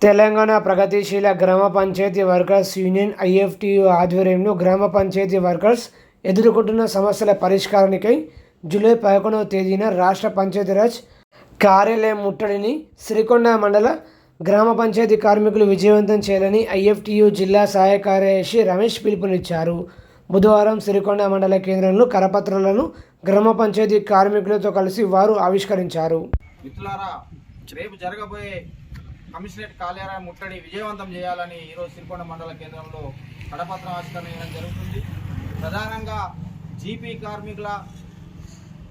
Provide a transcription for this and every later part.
తెలంగాణ ప్రగతిశీల గ్రామ panchayat workers union IFTU ఆధ్వర్యంలో గ్రామ పంచాయతీ వర్కర్స్ ఎదుర్కొంటున్న సమస్యల పరిష్కారానికై జూలై పదకొండవ తేదీన రాష్ట్ర పంచాయతీరాజ్ కార్యాలయం ముట్టడిని శ్రీకొండ మండల గ్రామ పంచాయతీ కార్మికులు విజయవంతం చేయాలని ఐఎఫ్టియు జిల్లా సహాయ కార్యదర్శి రమేష్ పిలుపునిచ్చారు. బుధవారం సిరికొండ మండల కేంద్రంలో కరపత్రాలను గ్రామ పంచాయతీ కార్మికులతో కలిసి వారు ఆవిష్కరించారు. రేపు జరగబోయే కమిషనరేట్ కార్యాలయం ముట్టడి విజయవంతం చేయాలని ఈరోజు సిరికొండ మండల కేంద్రంలో కడపత్రం ఆవిష్కరణ చేయడం జరుగుతుంది. ప్రధానంగా జీపీ కార్మికుల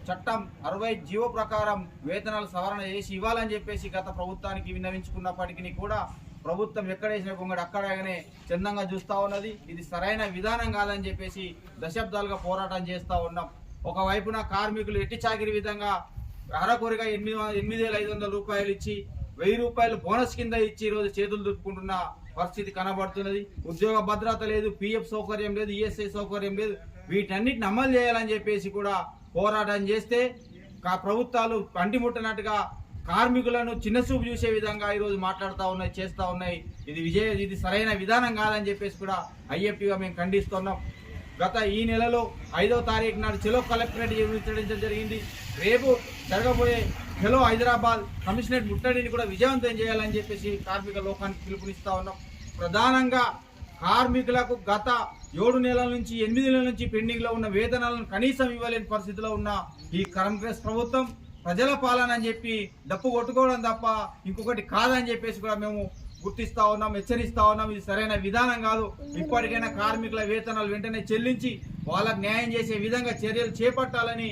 చట్టం అరవై జీవో ప్రకారం వేతనాలు సవరణ చేసి ఇవ్వాలని చెప్పేసి గత ప్రభుత్వానికి విన్నవించుకున్నప్పటికీ కూడా ప్రభుత్వం ఎక్కడేసిన కొంగడు అక్కడగానే చందంగా చూస్తూ ఉన్నది. ఇది సరైన విధానం కాదని చెప్పేసి దశాబ్దాలుగా పోరాటం చేస్తూ ఉన్నాం. ఒకవైపున కార్మికులు ఎట్టి చాకిరి విధంగా అరకొరిగా ఎనిమిది ఎనిమిది వేల ఐదు వందల రూపాయలు ఇచ్చి వెయ్యి రూపాయలు బోనస్ కింద ఇచ్చి ఈరోజు చేతులు దుప్పుకుంటున్న పరిస్థితి కనబడుతున్నది. ఉద్యోగ భద్రత లేదు పిఎఫ్ సౌకర్యం లేదు ఈఎస్ఐ సౌకర్యం లేదు. వీటన్నిటిని అమలు చేయాలని చెప్పేసి కూడా పోరాటం చేస్తే కా- ప్రభుత్వాలు పంటిముట్టనట్టుగా కార్మికులను చిన్నచూపు చూసే విధంగా ఈరోజు మాట్లాడుతూ ఉన్నాయి చేస్తూ ఉన్నాయి. ఇది విజయ ఇది సరైన విధానం కాదని చెప్పేసి కూడా ఐఎఫ్టీగా మేము ఖండిస్తున్నాం. గత ఈ నెలలో ఐదో తారీఖు నాడు చెలో కలెక్టరేట్ నిర్మించడం జరిగింది. రేపు జరగబోయే చెలో హైదరాబాద్ కమిషనరేట్ ముట్టడిని కూడా విజయవంతం చేయాలని చెప్పేసి కార్మిక లోకానికి పిలుపునిస్తా ఉన్నాం. ప్రధానంగా కార్మికులకు గత ఏడు నెలల నుంచి ఎనిమిది నెలల నుంచి పెండింగ్లో ఉన్న వేతనాలను కనీసం ఇవ్వలేని పరిస్థితిలో ఉన్న ఈ కాంగ్రెస్ ప్రభుత్వం ప్రజల పాలన అని చెప్పి డప్పు కొట్టుకోవడం తప్ప ఇంకొకటి కాదని చెప్పేసి కూడా మేము గుర్తిస్తా ఉన్నాం హెచ్చరిస్తా ఉన్నాం. ఇది సరైన విధానం కాదు. ఇప్పటికైనా కార్మికుల వేతనాలు వెంటనే చెల్లించి వాళ్ళకు న్యాయం చేసే విధంగా చర్యలు చేపట్టాలని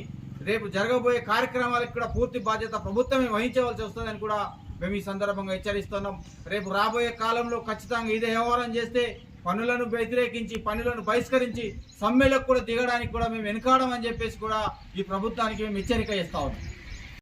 రేపు జరగబోయే కార్యక్రమాలకు కూడా పూర్తి బాధ్యత ప్రభుత్వమే వహించవలసి వస్తుందని కూడా మేము ఈ సందర్భంగా హెచ్చరిస్తున్నాం. రేపు రాబోయే కాలంలో ఖచ్చితంగా ఇదే వ్యవహారం చేస్తే పనులను వ్యతిరేకించి పనులను బహిష్కరించి సమ్మెలకు కూడా దిగడానికి కూడా మేము వెనుకాడమని చెప్పేసి కూడా ఈ ప్రభుత్వానికి మేము హెచ్చరిక చేస్తా ఉన్నాం.